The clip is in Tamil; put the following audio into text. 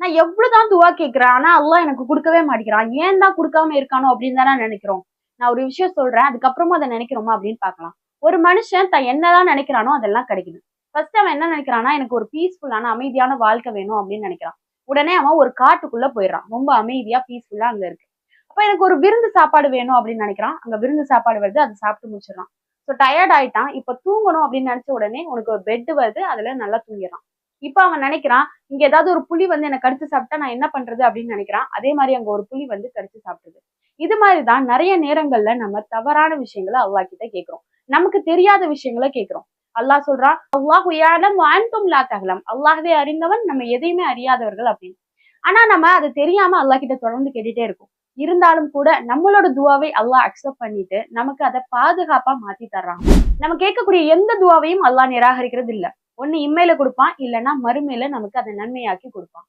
நான் எவ்வளவுதான் துவா கேட்கிறேன் ஆனா அல்லாஹ் எனக்கு கொடுக்கவே மாட்டேங்கிறான். ஏன் தான் கொடுக்காம இருக்கானோ அப்படின்னு தானே நினைக்கிறோம். நான் ஒரு விஷயம் சொல்றேன் அதுக்கப்புறமா அதை நினைக்கிறோமா அப்படின்னு பார்க்கலாம். ஒரு மனுஷன் தான் என்னதான் நினைக்கிறானோ அதெல்லாம் கிடைக்குது ஃபர்ஸ்ட் அவன் என்ன நினைக்கிறான்னா எனக்கு ஒரு பீஸ்ஃபுல்லான அமைதியான வாழ்க்கை வேணும் அப்படின்னு நினைக்கிறான். உடனே அவன் ஒரு காட்டுக்குள்ள போயிடுறான். ரொம்ப அமைதியா பீஸ்ஃபுல்லா அங்க இருக்கு. அப்ப எனக்கு ஒரு விருந்து சாப்பாடு வேணும் அப்படின்னு நினைக்கிறான். அங்க விருந்து சாப்பாடு வருது அதை சாப்பிட்டு முடிச்சிடறான். ஸோ டயர்ட் ஆயிட்டான். இப்ப தூங்கணும் அப்படின்னு நினைச்ச உடனே உனக்கு ஒரு பெட் வருது அதுல நல்லா தூங்கிடறான். இப்ப அவன் நினைக்கிறான் இங்க ஏதாவது ஒரு புலி வந்து என்ன கடிச்சு சாப்பிட்டா நான் என்ன பண்றது அப்படின்னு நினைக்கிறான். அதே மாதிரி அங்க ஒரு புலி வந்து கடிச்சு சாப்பிடுது இது மாதிரிதான் நிறைய நேரங்கள்ல நம்ம தவறான விஷயங்களை அல்லா கிட்ட கேட்கிறோம். நமக்கு தெரியாத விஷயங்களை கேட்கிறோம். அல்லாஹ் சொல்றான் அல்லாஹ் யாலம் வான்தும் லா தகலம் அல்லாஹ்வே அறிந்தவன் நம்ம எதையுமே அறியாதவர்கள் அப்படின்னு. ஆனா நம்ம அது தெரியாம அல்லாஹ் கிட்ட தொடர்ந்து கேட்டுட்டே இருக்கும். இருந்தாலும் கூட நம்மளோட துவாவை அல்லாஹ் அக்செப்ட் பண்ணிட்டு நமக்கு அதை பாதுகாப்பா மாத்தி தர்றான். நம்ம கேட்கக்கூடிய எந்த துவாவையும் அல்லாஹ் நிராகரிக்கிறது இல்லை ஒண்ணு இம்மையில கொடுப்பான் இல்லைன்னா மறுமையில நமக்கு அதை நன்மையாக்கி கொடுப்பான்.